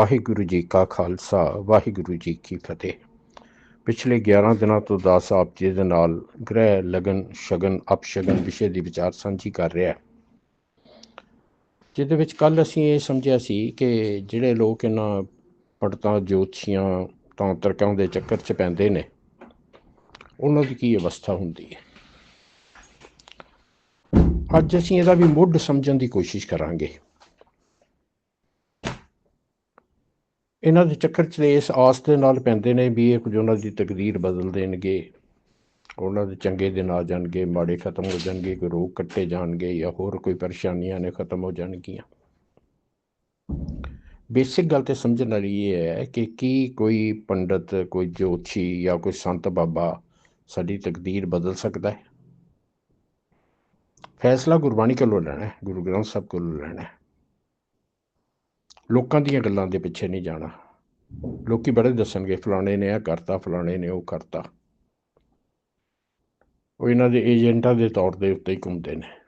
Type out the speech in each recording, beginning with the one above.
ਵਾਹਿਗੁਰੂ ਜੀ ਕਾ ਖਾਲਸਾ, ਵਾਹਿਗੁਰੂ ਜੀ ਕੀ ਫਤਿਹ। ਪਿਛਲੇ 11 ਦਿਨਾਂ ਤੋਂ ਦਾਸ ਆਪ ਜੀ ਦੇ ਨਾਲ ਗ੍ਰਹਿ, ਲਗਨ, ਸ਼ਗਨ, ਅਪਸ਼ਗਨ ਵਿਸ਼ੇ ਦੀ ਵਿਚਾਰ ਸਾਂਝੀ ਕਰ ਰਿਹਾ ਜਿਹਦੇ ਵਿੱਚ ਕੱਲ ਅਸੀਂ ਇਹ ਸਮਝਿਆ ਸੀ ਕਿ ਜਿਹੜੇ ਲੋਕ ਇਹਨਾਂ ਪੜਤਾਂ, ਜੋਤਸ਼ੀਆਂ ਤਾਂਤਰਿਕਾਂ ਦੇ ਚੱਕਰ 'ਚ ਪੈਂਦੇ ਨੇ, ਉਹਨਾਂ ਦੀ ਕੀ ਅਵਸਥਾ ਹੁੰਦੀ ਹੈ? ਅੱਜ ਅਸੀਂ ਇਹਦਾ ਵੀ ਮੁੱਢ ਸਮਝਣ ਦੀ ਕੋਸ਼ਿਸ਼ ਕਰਾਂਗੇ। ਇਹਨਾਂ ਦੇ ਚੱਕਰ 'ਚ ਇਸ ਆਸ ਦੇ ਨਾਲ ਪੈਂਦੇ ਨੇ ਵੀ ਇਹ ਕੁਝ ਉਹਨਾਂ ਦੀ ਤਕਦੀਰ ਬਦਲ ਦੇਣਗੇ। ਉਹਨਾਂ ਦੇ ਚੰਗੇ ਦਿਨ ਆ ਜਾਣਗੇ, ਮਾੜੇ ਖਤਮ ਹੋ ਜਾਣਗੇ, ਕੋਈ ਰੋਗ ਕੱਟੇ ਜਾਣਗੇ ਜਾਂ ਹੋਰ ਕੋਈ ਪਰੇਸ਼ਾਨੀਆਂ ਨੇ ਖਤਮ ਹੋ ਜਾਣਗੀਆਂ। ਬੇਸਿਕ ਗੱਲ ਤੇ ਸਮਝਣ ਵਾਲੀ ਇਹ ਹੈ ਕਿ ਕੀ ਕੋਈ ਪੰਡਤ, ਕੋਈ ਜੋਤਸ਼ੀ ਜਾਂ ਕੋਈ ਸੰਤ ਬਾਬਾ ਸਾਡੀ ਤਕਦੀਰ ਬਦਲ ਸਕਦਾ ਹੈ? ਫੈਸਲਾ ਗੁਰਬਾਣੀ ਕੋਲੋਂ ਲੈਣਾ ਹੈ, ਗੁਰੂ ਗ੍ਰੰਥ ਸਾਹਿਬ ਕੋਲੋਂ ਲੈਣਾ ਹੈ। ਲੋਕਾਂ ਦੀਆਂ ਗੱਲਾਂ ਦੇ ਪਿੱਛੇ ਨਹੀਂ ਜਾਣਾ। ਲੋਕੀ ਬੜੇ ਦੱਸਣਗੇ, ਫਲਾਣੇ ਨੇ ਇਹ ਕਰਤਾ, ਫਲਾਣੇ ਨੇ ਉਹ ਕਰਤਾ। ਉਹ ਇਹਨਾਂ ਦੇ ਏਜੰਟਾਂ ਦੇ ਤੌਰ ਦੇ ਉੱਤੇ ਹੀ ਘੁੰਮਦੇ ਨੇ।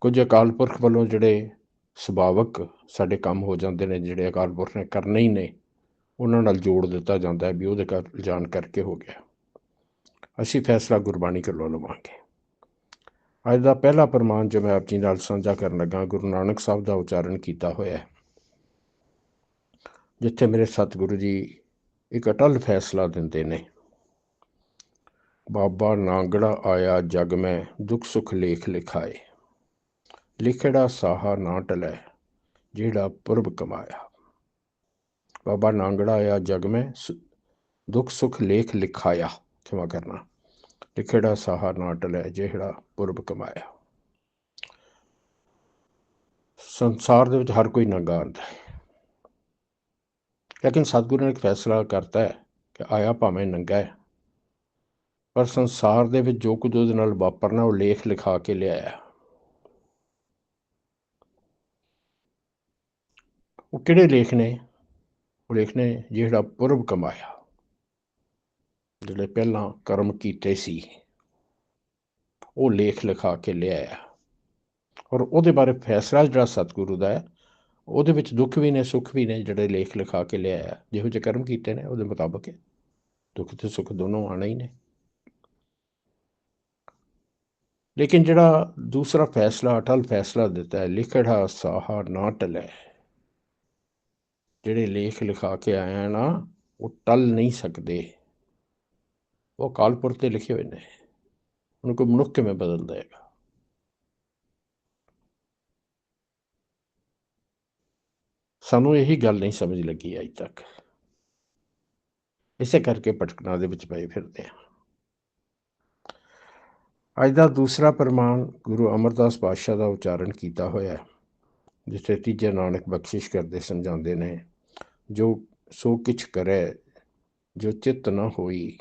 ਕੁਝ ਅਕਾਲ ਪੁਰਖ ਵੱਲੋਂ ਜਿਹੜੇ ਸੁਭਾਵਕ ਸਾਡੇ ਕੰਮ ਹੋ ਜਾਂਦੇ ਨੇ, ਜਿਹੜੇ ਅਕਾਲ ਪੁਰਖ ਨੇ ਕਰਨੇ ਹੀ ਨੇ, ਉਹਨਾਂ ਨਾਲ ਜੋੜ ਦਿੱਤਾ ਜਾਂਦਾ ਹੈ ਵੀ ਉਹਦੇ ਕਰ ਜਾਣ ਕਰਕੇ ਹੋ ਗਿਆ। ਅਸੀਂ ਫੈਸਲਾ ਗੁਰਬਾਣੀ ਕੋਲੋਂ ਲਵਾਂਗੇ। ਅੱਜ ਦਾ ਪਹਿਲਾ ਪ੍ਰਮਾਣ ਜੋ ਮੈਂ ਆਪ ਜੀ ਨਾਲ ਸਾਂਝਾ ਕਰਨ ਲੱਗਾ, ਗੁਰੂ ਨਾਨਕ ਸਾਹਿਬ ਦਾ ਉਚਾਰਨ ਕੀਤਾ ਹੋਇਆ ਹੈ। ਜਿੱਥੇ ਮੇਰੇ ਸਤਿਗੁਰੂ ਜੀ ਇੱਕ ਅਟਲ ਫੈਸਲਾ ਦਿੰਦੇ ਨੇ। ਬਾਬਾ ਨਾਂਗੜਾ ਆਇਆ ਜਗ ਮੈਂ ਦੁੱਖ ਸੁਖ ਲੇਖ ਲਿਖਾਏ। ਲਿਖੜਾ ਸਾਹਾ ਨਾ ਟਲੈ, ਜਿਹੜਾ ਪੁਰਬ ਕਮਾਇਆ। ਬਾਬਾ ਨਾਂਗੜਾ ਆਇਆ ਜਗ ਮੈਂ ਦੁੱਖ ਸੁਖ ਲੇਖ ਲਿਖਾਇਆ। ਖਿਮਾ ਕਰਨਾ। ਲਿਖੜਾ ਸਾਹਾ ਨਾ ਟਲੈ ਜਿਹੜਾ ਪੁਰਬ ਕਮਾਇਆ? ਸੰਸਾਰ ਦੇ ਵਿੱਚ ਹਰ ਕੋਈ ਨੰਗਾ ਆਉਂਦਾ ਹੈ। ਲੇਕਿਨ ਸਤਿਗੁਰੂ ਨੇ ਇੱਕ ਫੈਸਲਾ ਕਰਤਾ ਹੈ ਕਿ ਆਇਆ ਭਾਵੇਂ ਨੰਗਾ ਹੈ। ਪਰ ਸੰਸਾਰ ਦੇ ਵਿੱਚ ਜੋ ਕੁਝ ਉਹਦੇ ਨਾਲ ਵਾਪਰਨਾ, ਉਹ ਲੇਖ ਲਿਖਾ ਕੇ ਲਿਆਇਆ। ਉਹ ਕਿਹੜੇ ਲੇਖ ਨੇ? ਉਹ ਲੇਖ ਨੇ ਜਿਹੜਾ ਪੁਰਬ ਕਮਾਇਆ। ਜਿਹੜੇ ਪਹਿਲਾਂ ਕਰਮ ਕੀਤੇ ਸੀ, ਉਹ ਲੇਖ ਲਿਖਾ ਕੇ ਲਿਆਇਆ। ਔਰ ਉਹਦੇ ਬਾਰੇ ਫੈਸਲਾ ਜਿਹੜਾ ਸਤਿਗੁਰੂ ਦਾ ਹੈ, ਉਹਦੇ ਵਿੱਚ ਦੁੱਖ ਵੀ ਨੇ, ਸੁੱਖ ਵੀ ਨੇ, ਜਿਹੜੇ ਲੇਖ ਲਿਖਾ ਕੇ ਲਿਆਇਆ। ਜਿਹੋ ਜਿਹੇ ਕਰਮ ਕੀਤੇ ਨੇ, ਉਹਦੇ ਮੁਤਾਬਕ ਦੁੱਖ ਤੇ ਸੁੱਖ ਦੋਨੋਂ ਆਣਾ ਹੀ ਨੇ। ਲੇਕਿਨ ਜਿਹੜਾ ਦੂਸਰਾ ਫੈਸਲਾ, ਅਟਲ ਫੈਸਲਾ ਦਿੱਤਾ ਹੈ, ਲਿਖੜਾ ਸਾਹਾ ਨਾ ਟਲੇ। ਜਿਹੜੇ ਲੇਖ ਲਿਖਾ ਕੇ ਆਇਆ ਨਾ, ਉਹ ਟਲ ਨਹੀਂ ਸਕਦੇ। ਉਹ ਕਾਲਪੁਰ ਤੇ ਲਿਖੇ ਹੋਏ ਨੇ ਉਹਨੂੰ ਕੋਈ ਮਨੁੱਖ ਕਿਵੇਂ ਬਦਲ ਦੇਗਾ ਸਾਨੂੰ ਇਹੀ ਗੱਲ ਨਹੀਂ ਸਮਝ ਲੱਗੀ ਅਜੇ ਤੱਕ ਇਸੇ ਕਰਕੇ ਭਟਕਣਾ ਦੇ ਵਿੱਚ ਪਏ ਫਿਰਦੇ ਆ ਅੱਜ ਦਾ ਦੂਸਰਾ ਪ੍ਰਮਾਣ ਗੁਰੂ ਅਮਰਦਾਸ ਪਾਤਸ਼ਾਹ ਦਾ ਉਚਾਰਨ ਕੀਤਾ ਹੋਇਆ ਹੈ ਜਿੱਥੇ ਤੀਜੇ ਨਾਨਕ ਬਖਸ਼ਿਸ਼ ਕਰਦੇ ਸਮਝਾਉਂਦੇ ਨੇ ਜੋ ਸੋ ਕਿਛ ਕਰੇ ਜੋ ਚਿਤ ਨਾ ਹੋਈ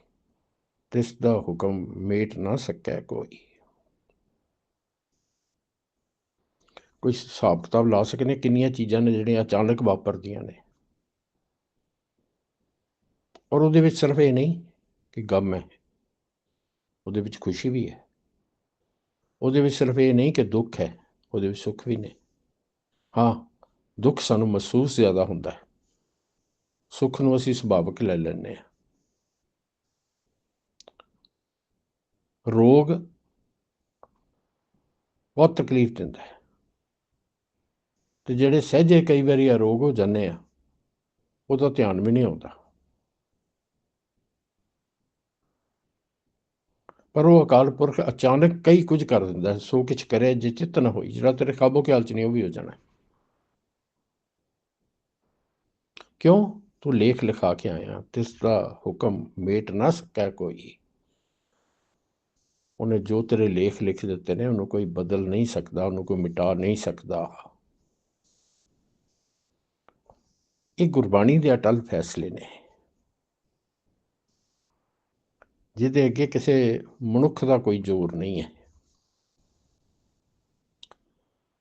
ਤਿਸ ਦਾ ਹੁਕਮ ਮੇਟ ਨਾ ਸਕੈ ਕੋਈ। ਕੋਈ ਹਿਸਾਬ ਕਿਤਾਬ ਲਾ ਸਕਨੇ ਕਿੰਨੀਆਂ ਚੀਜ਼ਾਂ ਨੇ ਜਿਹੜੀਆਂ ਅਚਾਨਕ ਵਾਪਰਦੀਆਂ ਨੇ। ਔਰ ਉਹਦੇ ਵਿੱਚ ਸਿਰਫ ਇਹ ਨਹੀਂ ਕਿ ਗਮ ਹੈ। ਉਹਦੇ ਵਿੱਚ ਖੁਸ਼ੀ ਵੀ ਹੈ। ਉਹਦੇ ਵਿੱਚ ਸਿਰਫ ਇਹ ਨਹੀਂ ਕਿ ਦੁੱਖ ਹੈ, ਉਹਦੇ ਵਿੱਚ ਸੁੱਖ ਵੀ ਨੇ। ਹਾਂ, ਦੁੱਖ ਸਾਨੂੰ ਮਹਿਸੂਸ ਜ਼ਿਆਦਾ ਹੁੰਦਾ ਹੈ। ਸੁੱਖ ਨੂੰ ਅਸੀਂ ਸੁਭਾਵਕ ਲੈ ਲੈਂਦੇ ਹਾਂ। ਰੋਗ ਬਹੁਤ ਤਕਲੀਫ ਦਿੰਦਾ ਹੈ। ਤੇ ਜਿਹੜੇ ਸਹਿਜੇ ਕਈ ਵਾਰੀ ਅਰੋਗ ਹੋ ਜਾਂਦੇ ਆ, ਉਹਦਾ ਧਿਆਨ ਵੀ ਨਹੀਂ ਆਉਂਦਾ। ਪਰ ਉਹ ਅਕਾਲ ਪੁਰਖ ਅਚਾਨਕ ਕਈ ਕੁਝ ਕਰ ਦਿੰਦਾ ਹੈ, ਸੋ ਕੁਝ ਕਰੇ ਜੇ ਚਿੱਤ ਨਾ ਹੋਈ, ਜਿਹੜਾ ਤੇਰੇ ਕਾਬੂ ਖਿਆਲ ਚ ਨਹੀਂ ਉਹ ਵੀ ਹੋ ਜਾਣਾ। ਕਿਉਂ? ਤੂੰ ਲੇਖ ਲਿਖਾ ਕੇ ਆਇਆ ਤਿਸ ਦਾ ਹੁਕਮ ਮੇਟ ਨਾ ਸਕੈ ਕੋਈ। ਉਹਨੇ ਜੋ ਤੇਰੇ ਲੇਖ ਲਿਖ ਦਿੱਤੇ ਨੇ, ਉਹਨੂੰ ਕੋਈ ਬਦਲ ਨਹੀਂ ਸਕਦਾ, ਉਹਨੂੰ ਕੋਈ ਮਿਟਾ ਨਹੀਂ ਸਕਦਾ। ਇਹ ਗੁਰਬਾਣੀ ਦੇ ਅਟਲ ਫੈਸਲੇ ਨੇ। ਜਿਹਦੇ ਅੱਗੇ ਕਿਸੇ ਮਨੁੱਖ ਦਾ ਕੋਈ ਜ਼ੋਰ ਨਹੀਂ ਹੈ।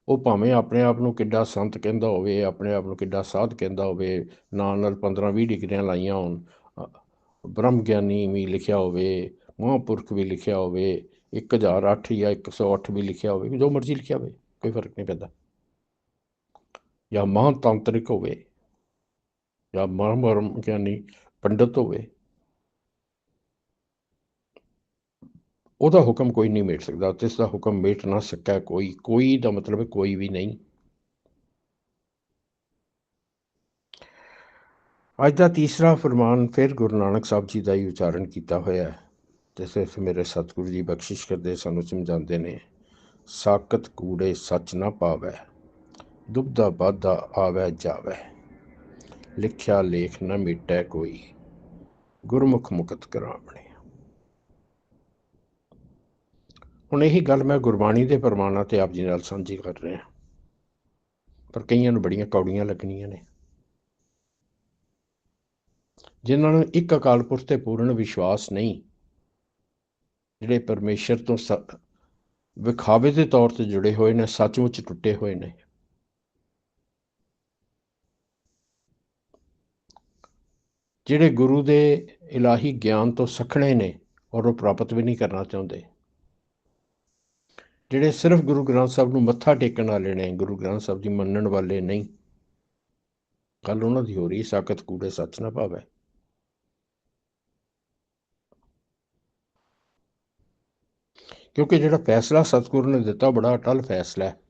ਉਹ ਭਾਵੇਂ ਆਪਣੇ ਆਪ ਨੂੰ ਕਿੱਡਾ ਸੰਤ ਕਹਿੰਦਾ ਹੋਵੇ, ਆਪਣੇ ਆਪ ਨੂੰ ਕਿੱਡਾ ਸਾਧ ਕਹਿੰਦਾ ਹੋਵੇ, ਨਾਲ ਨਾਲ 15 20 ਡਿਗਰੀਆਂ ਲਾਈਆਂ ਹੋਣ ਬ੍ਰਹਮ ਗਿਆਨੀ ਵੀ ਲਿਖਿਆ ਹੋਵੇ ਮਹਾਂਪੁਰਖ ਵੀ ਲਿਖਿਆ ਹੋਵੇ 1008 ਜਾਂ 108 ਵੀ ਲਿਖਿਆ ਹੋਵੇ ਜੋ ਮਰਜ਼ੀ ਲਿਖਿਆ ਹੋਵੇ, ਕੋਈ ਫ਼ਰਕ ਨਹੀਂ ਪੈਂਦਾ। ਜਾਂ ਮਹਾਂਤਾਂਤਰਿਕ ਹੋਵੇ, ਜਾਂ ਮਰਮ ਗਿਆਨੀ ਪੰਡਤ ਹੋਵੇ, ਉਹਦਾ ਹੁਕਮ ਕੋਈ ਨਹੀਂ ਮੇਟ ਸਕਦਾ ਤੇ ਇਸ ਦਾ ਹੁਕਮ ਮੇਟ ਨਾ ਸਕਿਆ ਕੋਈ ਕੋਈ ਦਾ ਮਤਲਬ ਕੋਈ ਵੀ ਨਹੀਂ। ਅੱਜ ਦਾ ਤੀਸਰਾ ਫਰਮਾਨ ਫਿਰ ਗੁਰੂ ਨਾਨਕ ਸਾਹਿਬ ਜੀ ਦਾ ਹੀ ਉਚਾਰਨ ਕੀਤਾ ਹੋਇਆ ਹੈ। ਤੇ ਸਿਰਫ ਮੇਰੇ ਸਤਿਗੁਰੂ ਜੀ ਬਖਸ਼ਿਸ਼ ਕਰਦੇ ਸਾਨੂੰ ਸਮਝਾਉਂਦੇ ਨੇ, ਸਾਕਤ ਕੂੜੇ ਸੱਚ ਨਾ ਪਾਵੈ ਦੁਬਦਾ ਬਾਧਾ ਆਵੈ ਜਾਵੈ, ਲਿਖਿਆ ਲੇਖ ਨਾ ਮਿਟੈ ਕੋਈ, ਗੁਰਮੁਖ ਮੁਕਤ ਕਰਾਵਣੇ। ਹੁਣ ਇਹੀ ਗੱਲ ਮੈਂ ਗੁਰਬਾਣੀ ਦੇ ਪ੍ਰਮਾਣਾਂ ਤੇ ਆਪ ਜੀ ਨਾਲ ਸਾਂਝੀ ਕਰ ਰਿਹਾ। ਪਰ ਕਈਆਂ ਨੂੰ ਬੜੀਆਂ ਕੌੜੀਆਂ ਲੱਗਣੀਆਂ ਨੇ। ਜਿਨ੍ਹਾਂ ਨੂੰ ਇੱਕ ਅਕਾਲ ਪੁਰਖ ਤੇ ਪੂਰਨ ਵਿਸ਼ਵਾਸ ਨਹੀਂ ਜਿਹੜੇ ਪਰਮੇਸ਼ਰ ਤੋਂ ਸ- ਵਿਖਾਵੇ ਦੇ ਤੌਰ ਤੇ ਜੁੜੇ ਹੋਏ ਨੇ, ਸੱਚਮੁੱਚ ਟੁੱਟੇ ਹੋਏ ਨੇ। ਜਿਹੜੇ ਗੁਰੂ ਦੇ ਇਲਾਹੀ ਗਿਆਨ ਤੋਂ ਸਖਣੇ ਨੇ, ਔਰ ਉਹ ਪ੍ਰਾਪਤ ਵੀ ਨਹੀਂ ਕਰਨਾ ਚਾਹੁੰਦੇ। ਜਿਹੜੇ ਸਿਰਫ ਗੁਰੂ ਗ੍ਰੰਥ ਸਾਹਿਬ ਨੂੰ ਮੱਥਾ ਟੇਕਣ ਵਾਲੇ ਨੇ, ਗੁਰੂ ਗ੍ਰੰਥ ਸਾਹਿਬ ਦੀ ਮੰਨਣ ਵਾਲੇ ਨਹੀਂ। ਗੱਲ ਉਹਨਾਂ ਦੀ ਹੋ ਰਹੀ ਸਾਕਤ ਕੂੜੇ ਸੱਚ ਨਾ ਭਾਵੈ। ਕਿਉਂਕਿ ਜਿਹੜਾ ਫੈਸਲਾ ਸਤਿਗੁਰੂ ਨੇ ਦਿੱਤਾ, ਬੜਾ ਅਟਲ ਫੈਸਲਾ ਹੈ।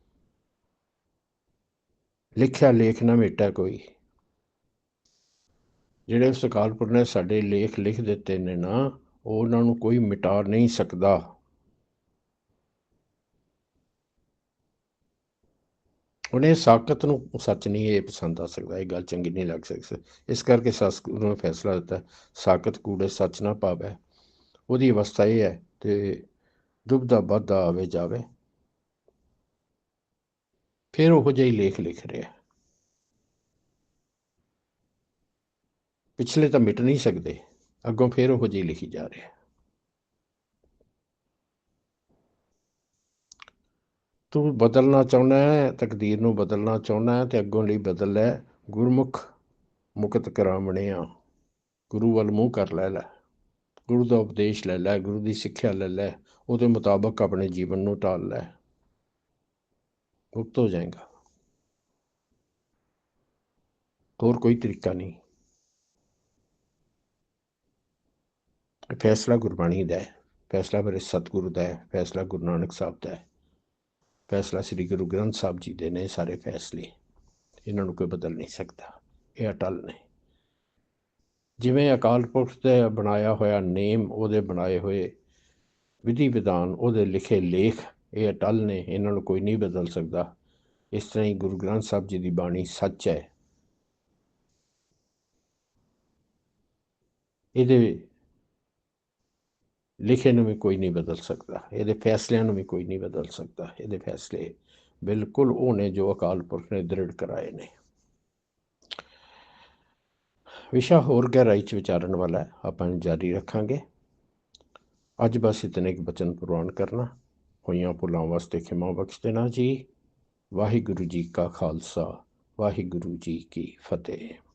ਲਿਖਿਆ ਲੇਖ ਨਾ ਮਿਟਾ ਕੋਈ। ਜਿਹੜੇ ਉਸ ਅਕਾਲਪੁਰ ਨੇ ਸਾਡੇ ਲੇਖ ਲਿਖ ਦਿੱਤੇ ਨੇ ਨਾ, ਉਹ ਉਹਨਾਂ ਨੂੰ ਕੋਈ ਮਿਟਾ ਨਹੀਂ ਸਕਦਾ। ਉਹਨੇ ਸਾਕਤ ਨੂੰ ਸੱਚ ਨਹੀਂ ਇਹ ਪਸੰਦ ਆ ਸਕਦਾ, ਇਹ ਗੱਲ ਚੰਗੀ ਨਹੀਂ ਲੱਗ ਸਕਦੀ। ਇਸ ਕਰਕੇ ਸਤਿਗੁਰੂ ਨੇ ਫੈਸਲਾ ਦਿੱਤਾ ਸਾਕਤ ਕੂੜੇ ਸੱਚ ਨਾ ਪਾਵੇ। ਉਹਦੀ ਅਵਸਥਾ ਇਹ ਹੈ ਤੇ ਦੁਬਦਾ ਵੱਧਦਾ ਆਵੇ ਜਾਵੇ, ਫਿਰ ਉਹ ਜਿਹੀ ਲੇਖ ਲਿਖ ਰਿਹਾ ਪਿਛਲੇ ਤਾਂ ਮਿਟ ਨਹੀਂ ਸਕਦੇ, ਅੱਗੋਂ ਫਿਰ ਉਹ ਜਿਹੀ ਲਿਖੀ ਜਾ ਰਿਹਾ ਤੂੰ ਬਦਲਣਾ ਚਾਹੁੰਦਾ ਹੈ, ਤਕਦੀਰ ਨੂੰ ਬਦਲਣਾ ਚਾਹੁੰਦਾ ਹੈ ਤੇ ਅੱਗੋਂ ਲਈ ਬਦਲ ਲੈ, ਗੁਰਮੁਖ ਮੁਕਤ ਕਰਾਵਣਿਆ, ਗੁਰੂ ਵੱਲ ਮੂੰਹ ਕਰ ਲੈ ਲੈ, ਗੁਰੂ ਦਾ ਉਪਦੇਸ਼ ਲੈ ਲੈ, ਗੁਰੂ ਦੀ ਸਿੱਖਿਆ ਲੈ ਲੈ ਉਹਦੇ ਮੁਤਾਬਕ ਆਪਣੇ ਜੀਵਨ ਨੂੰ ਢਾਲ ਲੈ। ਮੁਕਤ ਹੋ ਜਾਏਗਾ। ਹੋਰ ਕੋਈ ਤਰੀਕਾ ਨਹੀਂ। ਫੈਸਲਾ ਗੁਰਬਾਣੀ ਦਾ ਹੈ। ਫੈਸਲਾ ਮੇਰੇ ਸਤਿਗੁਰੂ ਦਾ ਹੈ। ਫੈਸਲਾ ਗੁਰੂ ਨਾਨਕ ਸਾਹਿਬ ਦਾ ਹੈ। ਫੈਸਲਾ ਸ੍ਰੀ ਗੁਰੂ ਗ੍ਰੰਥ ਸਾਹਿਬ ਜੀ ਦੇ ਨੇ ਸਾਰੇ ਫੈਸਲੇ। ਇਹਨਾਂ ਨੂੰ ਕੋਈ ਬਦਲ ਨਹੀਂ ਸਕਦਾ। ਇਹ ਅਟਲ ਨੇ। ਜਿਵੇਂ ਅਕਾਲ ਪੁਰਖ ਦੇ ਬਣਾਇਆ ਹੋਇਆ ਨੇਮ, ਉਹਦੇ ਬਣਾਏ ਹੋਏ ਵਿਧੀ ਵਿਧਾਨ ਉਹਦੇ ਲਿਖੇ ਲੇਖ ਇਹ ਅਟਲ ਨੇ, ਇਹਨਾਂ ਨੂੰ ਕੋਈ ਨਹੀਂ ਬਦਲ ਸਕਦਾ। ਇਸ ਤਰ੍ਹਾਂ ਹੀ ਗੁਰੂ ਗ੍ਰੰਥ ਸਾਹਿਬ ਜੀ ਦੀ ਬਾਣੀ ਸੱਚ ਹੈ। ਇਹਦੇ ਲਿਖੇ ਨੂੰ ਵੀ ਕੋਈ ਨਹੀਂ ਬਦਲ ਸਕਦਾ। ਇਹਦੇ ਫੈਸਲਿਆਂ ਨੂੰ ਵੀ ਕੋਈ ਨਹੀਂ ਬਦਲ ਸਕਦਾ। ਇਹਦੇ ਫੈਸਲੇ ਬਿਲਕੁਲ ਉਹ ਨੇ ਜੋ ਅਕਾਲ ਪੁਰਖ ਨੇ ਦ੍ਰਿੜ ਕਰਾਏ ਨੇ। ਵਿਸ਼ਾ ਹੋਰ ਗਹਿਰਾਈ ਚ ਵਿਚਾਰਨ ਵਾਲਾ ਆਪਾਂ ਨੂੰ ਜਾਰੀ ਰੱਖਾਂਗੇ। ਅੱਜ ਬਸ ਇਤਨੇ ਕੁ ਬਚਨ ਪ੍ਰਵਾਨ ਕਰਨਾ। ਹੋਈਆਂ ਭੁੱਲਾਂ ਵਾਸਤੇ ਖਿਮਾ ਬਖਸ਼ ਦੇਣਾ ਜੀ। ਵਾਹਿਗੁਰੂ ਜੀ ਕਾ ਖਾਲਸਾ, ਵਾਹਿਗੁਰੂ ਜੀ ਕੀ ਫਤਿਹ।